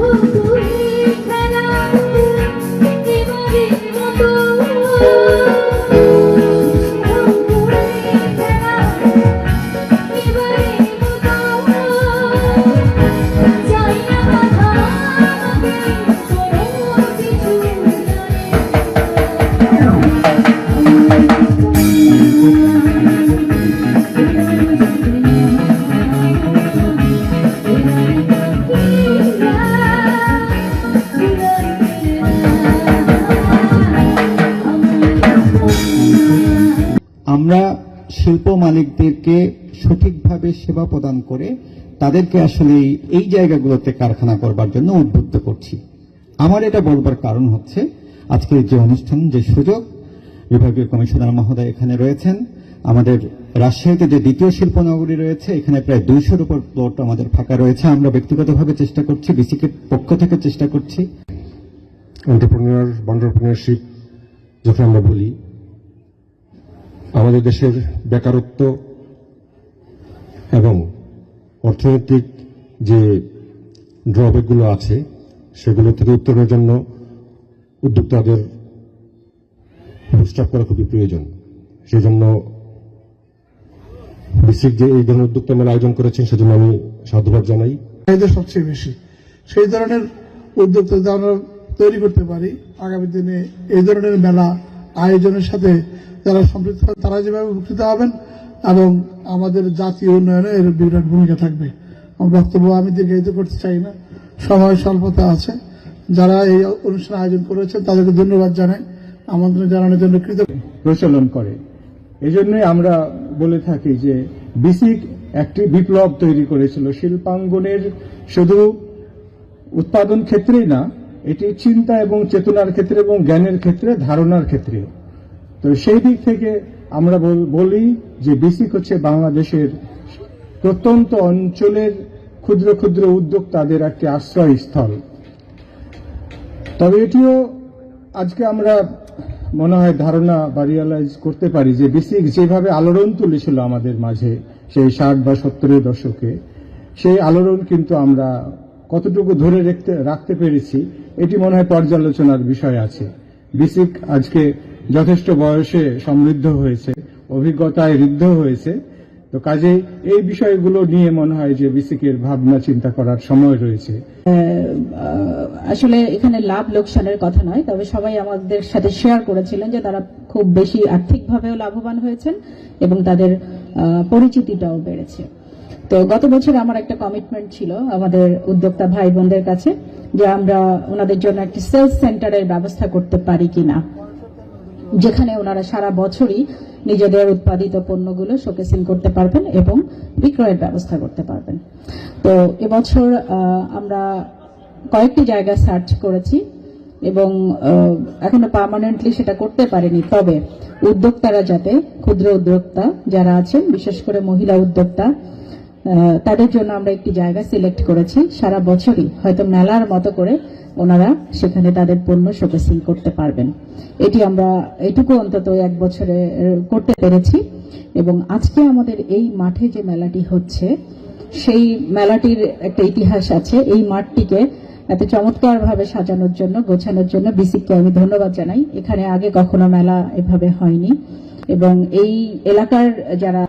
Woo! আমরা শিল্প মালিকদেরকে সঠিকভাবে সেবা প্রদান করে তাদেরকে আসলে এই- জায়গাগুলোতে কারখানা করবার জন্য উদ্বুদ্ধ করছি। আমার এটা বলবার কারণ হচ্ছে আজকের যে অনুষ্ঠান, যে সুযোগ, বিভাগীয় কমিশনার মহোদয় এখানে রয়েছেন। আমাদের রাজশাহীতে যে দ্বিতীয় শিল্প নগরী রয়েছে, এখানে প্রায় দুইশোর উপর প্লট আমাদের ফাঁকা রয়েছে। আমরা ব্যক্তিগতভাবে চেষ্টা করছি বিসিকে পক্ষ থেকে চেষ্টা করছি। এন্টারপ্রেনার এন্টারপ্রেনারশিপ যখন আমরা বলি আমাদের দেশের বেকারত্ব এবং অর্থনৈতিক যে ড্রব্যাকগুলো আছে, সেগুলো থেকে উত্তরণের জন্য উদ্যোক্তাদের বুস্টাপ করা খুবই প্রয়োজন। সেজন্য বিসিক যে এই ধরনের উদ্যোক্তা মেলা আয়োজন করেছেন, সেজন্য আমি সাধুবাদ জানাই। সবচেয়ে বেশি, সেই ধরনের উদ্যোক্তা আমরা তৈরি করতে পারি। আগামী দিনে এই ধরনের মেলা আয়োজনের সাথে যারা সম্পৃক্ত তারা যেভাবে উপকৃত হবেন এবং আমাদের জাতীয় উন্নয়নে এর বিরাট ভূমিকা থাকবে। বক্তব্য আমি দীর্ঘায়িত করতে চাই না। সময় স্বল্পতা আছে। যারা এই অনুষ্ঠান আয়োজন করেছেন, তাদেরকে ধন্যবাদ জানাই। আমন্ত্রণ জানানোর জন্য কৃতজ্ঞ। প্রচলন করে। এজন্যই আমরা বলে থাকি যে, বিসিক একটি বিপ্লব তৈরি করেছিল। শিল্পাঙ্গনের শুধু উৎপাদন ক্ষেত্রেই না, এটি চিন্তা এবং চেতনার ক্ষেত্রে এবং জ্ঞানের ক্ষেত্রে, ধারণার ক্ষেত্রে। তো সেই দিক থেকে আমরা বল- যে বিসিক হচ্ছে বাংলাদেশের প্রত্যন্ত অঞ্চলের ক্ষুদ্র ক্ষুদ্র উদ্যোক্তাদের একটি আশ্রয়স্থল। তবে এটিও আজকে আমরা মনে হয় ধারণা বা রিয়ালাইজ করতে পারি যে বেসিক যেভাবে আলোড়ন তুলেছিল আমাদের মাঝে সেই ষাট বা সত্তরের দশকে, সেই আলোড়ন কিন্তু আমরা কতটুকু ধরে রাখতে রাখতে পেরেছি, এটি মনে হয় পর্যালোচনার বিষয় আছে। বিসিক আজকে যথেষ্ট বয়সে সমৃদ্ধ হয়েছে, অভিজ্ঞতায় ঋদ্ধ হয়েছে, তো কাজে এই বিষয়গুলো নিয়ে মনে হয় যে বিসিকের ভাবনা চিন্তা করার সময় রয়েছে। আসলে এখানে লাভ লোকসানের কথা নয়, তবে সবাই আমাদের সাথে শেয়ার করেছিলেন যে তারা খুব বেশি আর্থিকভাবেও লাভবান হয়েছেন এবং তাদের পরিচিতিটাও বেড়েছে। তো গত বছর আমার একটা কমিটমেন্ট ছিল আমাদের উদ্যোক্তা ভাই বোনদের কাছে যে আমরা ওনাদের জন্য একটি সেলস সেন্টারের ব্যবস্থা করতে পারি কিনা। যেখানে ওনারা সারা বছরই নিজেদের উৎপাদিত পণ্যগুলো শোকেসিং করতে পারবেন এবং বিক্রয়ের ব্যবস্থা করতে পারবেন। তো এবছর আমরা কয়েকটি জায়গা সার্চ করেছি এবং এখনও পার্মানেন্টলি সেটা করতে পারেনি। তবে উদ্যোক্তারা যাতে, ক্ষুদ্র উদ্যোক্তা যারা আছেন, বিশেষ করে মহিলা উদ্যোক্তা তাদের জন্য আমরা একটি জায়গা সিলেক্ট করেছি। সারা বছরই হয়তো মেলার মতো করে ওনারা সেখানে তাদের পণ্য শোকেসিং করতে পারবেন। এটি আমরা এটুকু অন্তত এক বছরে করতে পেরেছি। এবং আজকে আমাদের এই মাঠে যে মেলাটি হচ্ছে, সেই মেলাটির একটা ইতিহাস আছে। এই মাঠটিকে এত চমৎকারভাবে সাজানোর জন্য, গোছানোর জন্য বিসিককে আমি ধন্যবাদ জানাই। এখানে আগে কখনো মেলা এভাবে হয়নি। এবং এই এলাকার যারা